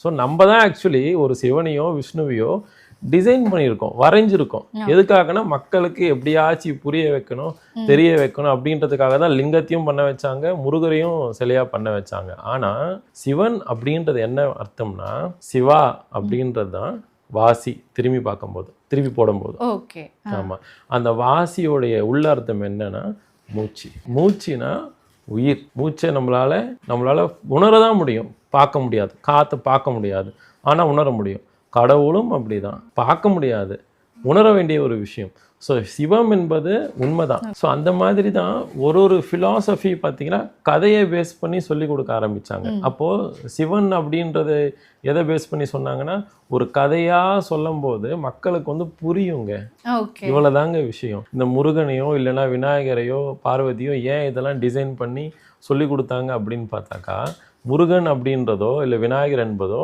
So நம்ம தான் actually ஒரு சிவனையோ விஷ்ணுவையோ டிசைன் பண்ணியிருக்கோம் வரைஞ்சிருக்கோம். எதுக்காகனா மக்களுக்கு எப்படியாச்சும் புரிய வைக்கணும் தெரிய வைக்கணும் அப்படின்றதுக்காக தான் லிங்கத்தையும் பண்ண வச்சாங்க முருகரையும் சிலையா பண்ண வச்சாங்க. ஆனா சிவன் அப்படின்றது என்ன அர்த்தம்னா சிவா அப்படின்றது தான் வாசி திரும்பி பார்க்கும்போது திருப்பி போடும்போது. ஓகே. ஆமா. அந்த வாசியோடைய உள்ளர்த்தம் என்னன்னா மூச்சு. மூச்சுனா உயிர் மூச்சை நம்மளால உணர உணரதான் முடியும். பார்க்க முடியாது. காற்று பார்க்க முடியாது. ஆனால் உணர முடியும். கடவுளும் அப்படிதான். பார்க்க முடியாது. உணர வேண்டிய ஒரு விஷயம். ஸோ சிவம் என்பது உண்மைதான். ஸோ அந்த மாதிரி தான் ஒரு ஒரு ஃபிலாசபி பார்த்தீங்கன்னா கதையை பேஸ் பண்ணி சொல்லி கொடுக்க ஆரம்பிச்சாங்க. அப்போ சிவன் அப்படின்றது எதை பேஸ் பண்ணி சொன்னாங்கன்னா ஒரு கதையா சொல்லும்போது மக்களுக்கு வந்து புரியுங்க. ஓகே. இவ்வளவுதாங்க விஷயம். இந்த முருகனையோ இல்லைன்னா விநாயகரையோ பார்வதியோ ஏன் இதெல்லாம் டிசைன் பண்ணி சொல்லி கொடுத்தாங்க அப்படின்னு பார்த்தாக்கா முருகன் அப்படின்றதோ இல்லை விநாயகர் என்பதோ